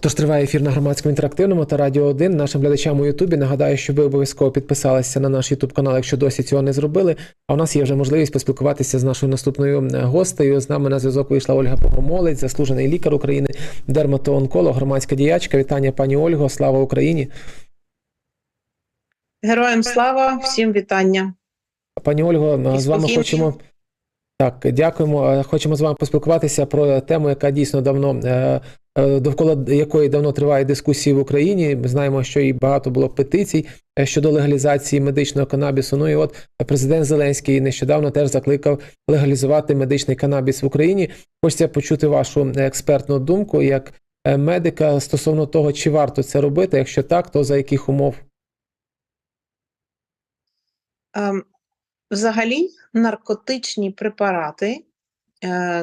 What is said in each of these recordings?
Тож триває ефір на громадському інтерактивному та радіо 1. Нашим глядачам у Ютубі нагадаю, що ви обов'язково підписалися на наш Ютуб канал, якщо досі цього не зробили. А у нас є вже можливість поспілкуватися з нашою наступною гостею. З нами на зв'язок вийшла Ольга Богомолець, заслужений лікар України, дерматоонколог, громадська діячка. Вітання, пані Ольго. Слава Україні! Героям слава, всім вітання. Пані Ольго, з вами хочемо. Так, дякуємо. Хочемо з вами поспілкуватися про тему, яка дійсно давно е, довкола якої давно триває дискусії в Україні. Ми знаємо, що і багато було петицій е, щодо легалізації медичного канабісу. Ну і от президент Зеленський нещодавно теж закликав легалізувати медичний канабіс в Україні. Хочеться почути вашу експертну думку як е, медика стосовно того, чи варто це робити. Якщо так, то за яких умов? Ем, Взагалі, наркотичні препарати е,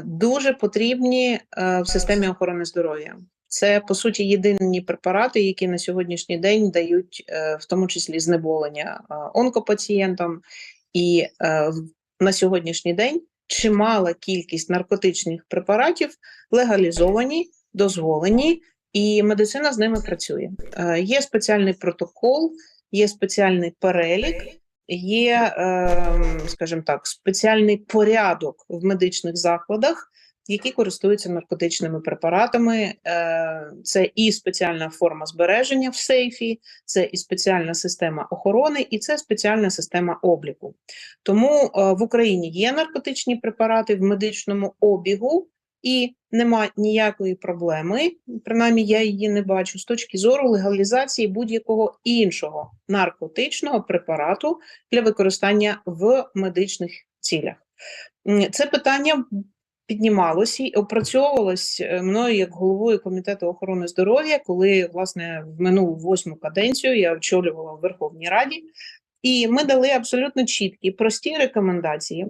дуже потрібні е, в системі охорони здоров'я. Це по суті єдині препарати, які на сьогоднішній день дають е, в тому числі знеболення е, онкопацієнтам, і е, на сьогоднішній день чимала кількість наркотичних препаратів легалізовані, дозволені, і медицина з ними працює. Е, Є спеціальний протокол, є спеціальний перелік є, ем, скажімо так, спеціальний порядок в медичних закладах, які користуються наркотичними препаратами. Е, Це і спеціальна форма збереження в сейфі, це і спеціальна система охорони, і це спеціальна система обліку. Тому е, в Україні є наркотичні препарати в медичному обігу. І нема ніякої проблеми, принаймні я її не бачу з точки зору легалізації будь-якого іншого наркотичного препарату для використання в медичних цілях. Це питання піднімалося і опрацьовувалось е, мною як головою комітету охорони здоров'я, коли власне в минулу восьму каденцію я очолювала в Верховній Раді, і ми дали абсолютно чіткі прості рекомендації.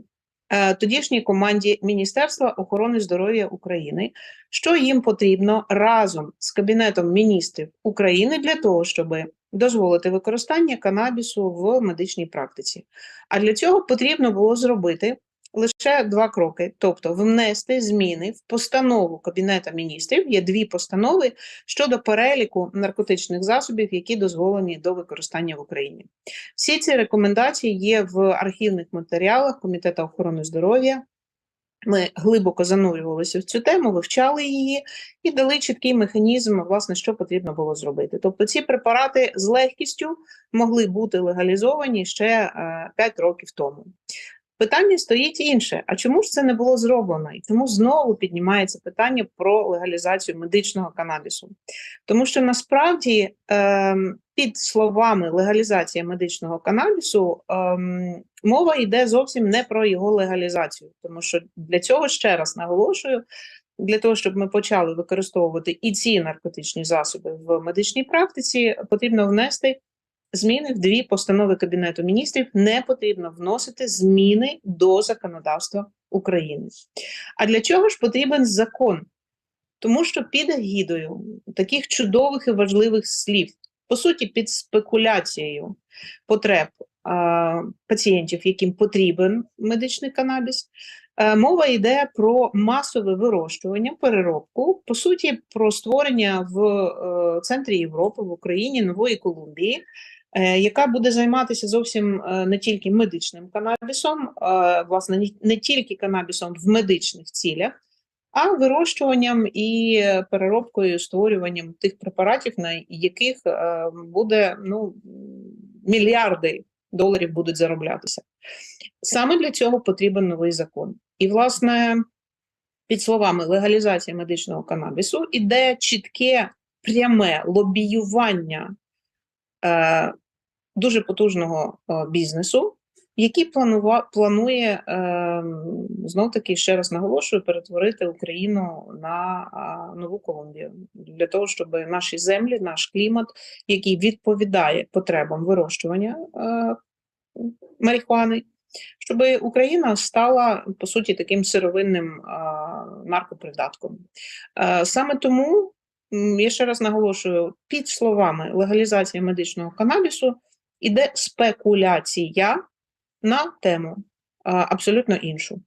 Е, Тодішній команді Міністерства охорони здоров'я України, що їм потрібно разом з Кабінетом міністрів України для того, щоб дозволити використання канабісу в медичній практиці. А для цього потрібно було зробити лише два кроки: тобто внести зміни в постанову Кабінета міністрів. Є дві постанови щодо переліку наркотичних засобів, які дозволені до використання в Україні. Всі ці рекомендації є в архівних матеріалах Комітету охорони здоров'я. Ми глибоко занурювалися в цю тему, вивчали її і дали чіткий механізм, власне, що потрібно було зробити. Тобто ці препарати з легкістю могли бути легалізовані ще е, 5 років тому. Питання стоїть інше: а чому ж це не було зроблено? І тому знову піднімається питання про легалізацію медичного канабісу. Тому що насправді ем, під словами легалізація медичного канабісу ем, мова йде зовсім не про його легалізацію, тому що для цього ще раз наголошую. Для того щоб ми почали використовувати і ці наркотичні засоби в медичній практиці, потрібно внести зміни в дві постанови Кабінету міністрів. Не потрібно вносити зміни до законодавства України. А для чого ж потрібен закон? Тому що під егідою таких чудових і важливих слів, по суті, під спекуляцією потреб а, пацієнтів, яким потрібен медичний канабіс, мова йде про масове вирощування, переробку, по суті, про створення в е, центрі Європи, в Україні нової Колумбії, е, яка буде займатися зовсім е, не тільки медичним канабісом, е, власне, не тільки канабісом в медичних цілях а вирощуванням і е, переробкою, створюванням тих препаратів, на яких е, буде ну, мільярди доларів будуть зароблятися. Саме для цього потрібен новий закон. І, власне, під словами легалізація медичного канабісу іде чітке пряме лобіювання е, дуже потужного е, бізнесу, який планува, планує е, знов таки ще раз наголошую перетворити Україну на а, нову Колумбію для того, щоб наші землі, наш клімат, який відповідає потребам вирощування е, марихуани, щоб Україна стала по суті таким сировинним наркопридатком. Саме тому я ще раз наголошую під словами легалізація медичного канабісу іде спекуляція на тему абсолютно іншу.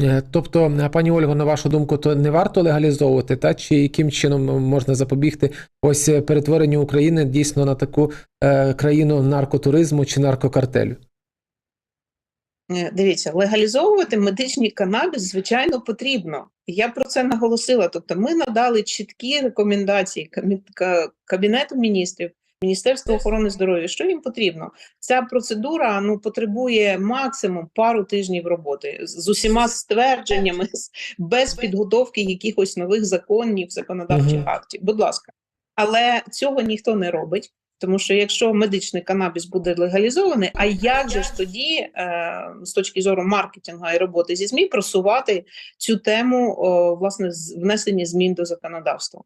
Е, Тобто, е, пані Ольго, на вашу думку, то не варто легалізовувати, та чи яким чином можна запобігти ось е, перетворенню України дійсно на таку е, країну наркотуризму чи наркокартелю? Е, Дивіться, легалізовувати медичний канабіс, звичайно, потрібно. Я про це наголосила. Тобто, ми надали чіткі рекомендації Кабінету міністрів, Міністерства охорони здоров'я. Що їм потрібно? Ця процедура ну потребує максимум пару тижнів роботи з з усіма ствердженнями, без підготовки якихось нових законів, законодавчих угу. актів. Будь ласка, але цього ніхто не робить. Тому що якщо медичний канабіс буде легалізований, а як же ж тоді, е, з точки зору маркетингу і роботи зі ЗМІ, просувати цю тему власне внесення змін до законодавства?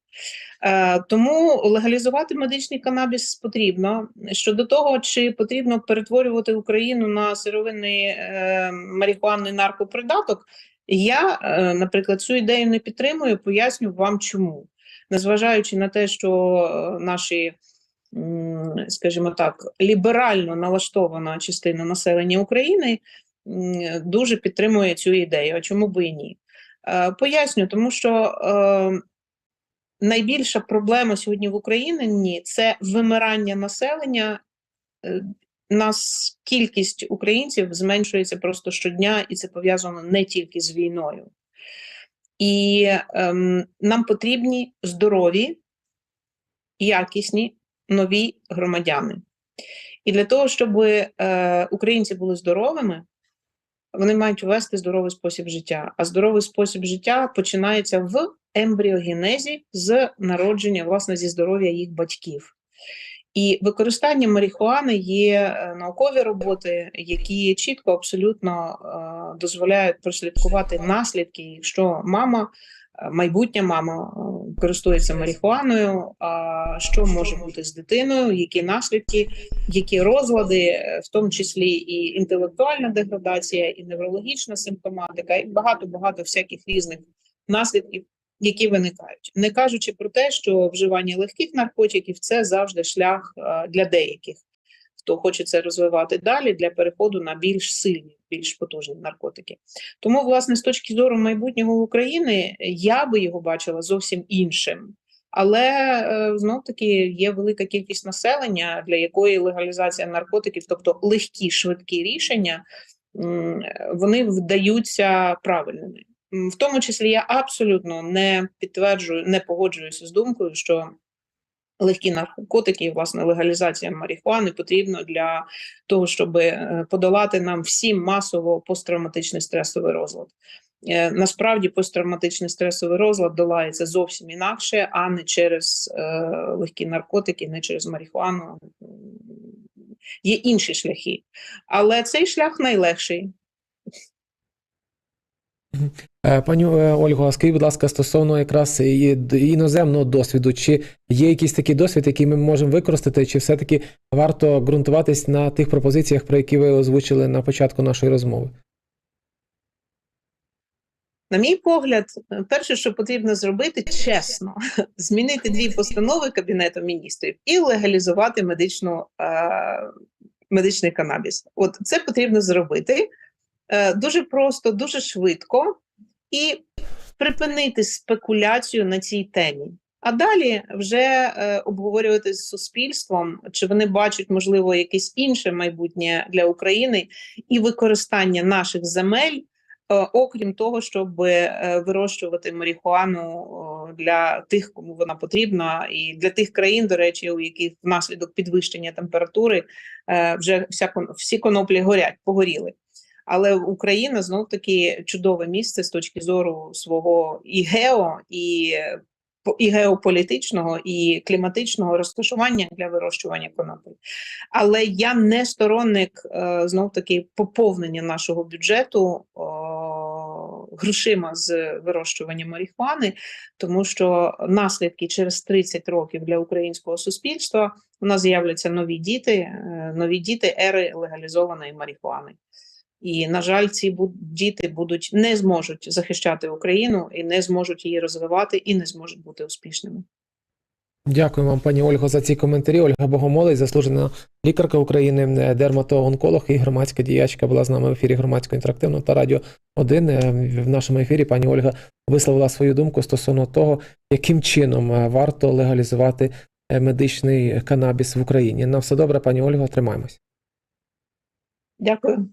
Е, тому легалізувати медичний канабіс потрібно. Щодо того, чи потрібно перетворювати Україну на сировинний е, марихуанний наркопридаток, я, наприклад, цю ідею не підтримую. Поясню вам чому. Незважаючи на те, що наші скажімо так, ліберально налаштована частина населення України дуже підтримує цю ідею. А чому би і ні? Е, Поясню, тому що е, найбільша проблема сьогодні в Україні це вимирання населення. Е, Нас кількість українців зменшується просто щодня, і це пов'язано не тільки з війною. І ем, нам потрібні здорові, якісні нові громадяни. І для того, щоб е, українці були здоровими, вони мають вести здоровий спосіб життя. А здоровий спосіб життя починається в ембріогенезі з народження, власне, зі здоров'я їх батьків. І використання марихуани є е, наукові роботи, які чітко абсолютно е, дозволяють прослідкувати наслідки, якщо мама, е, майбутня мама користується марихуаною, а що може бути з дитиною, які наслідки, які розлади, е, в тому числі і інтелектуальна деградація, і неврологічна симптоматика, і багато багато всяких різних наслідків, які виникають, не кажучи про те, що вживання легких наркотиків це завжди шлях е, для деяких, хто хоче це розвивати далі для переходу на більш сильні, більш потужні наркотики. Тому, власне, з точки зору майбутнього України, я би його бачила зовсім іншим. Але е, знов таки є велика кількість населення, для якої легалізація наркотиків, тобто легкі швидкі рішення, вони вдаються правильними. В тому числі я абсолютно не підтверджую, не погоджуюся з думкою, що легкі наркотики, власне, легалізація марихуани потрібно для того, щоб е, подолати нам всім масово посттравматичний стресовий розлад. Е, Насправді посттравматичний стресовий розлад долається зовсім інакше, а не через е, легкі наркотики, не через марихуану. Є інші шляхи, але цей шлях найлегший. Е, Пані е, Ольго, скажіть, будь ласка, стосовно якраз іноземного досвіду, чи є якийсь такий досвід, який ми можемо використати, чи все-таки варто ґрунтуватись на тих пропозиціях, про які ви озвучили на початку нашої розмови? На мій погляд, перше, що потрібно зробити, чесно, змінити дві постанови Кабінету міністрів і легалізувати медичну, е, медичний канабіс. От це потрібно зробити дуже просто, дуже швидко і припинити спекуляцію на цій темі. А далі вже е, обговорювати з суспільством, чи вони бачать, можливо, якесь інше майбутнє для України і використання наших земель. Е, Окрім того, щоб е, вирощувати марихуану для тих, кому вона потрібна, і для тих країн, до речі, у яких внаслідок підвищення температури е, вже вся всі коноплі горять, погоріли. Але Україна знов таки чудове місце з точки зору свого і гео, і, і геополітичного, і кліматичного розташування для вирощування конопель. Але я не сторонник е, знов таки поповнення нашого бюджету грошима з вирощування марихуани, тому що наслідки через 30 років для українського суспільства у нас з'являться нові діти, е, нові діти ери легалізованої марихуани. І, на жаль, ці діти будуть не зможуть захищати Україну і не зможуть її розвивати, і не зможуть бути успішними. Дякую вам, пані Ольго, за ці коментарі. Ольга Богомолець, заслужена лікарка України, е, дерматоонколог і громадська діячка була з нами в ефірі громадського інтерактивного та радіо 1. Е, В нашому ефірі пані Ольга висловила свою думку стосовно того, яким чином е, варто легалізувати медичний канабіс в Україні. На все добре, пані Ольго, тримаємось. Дякую.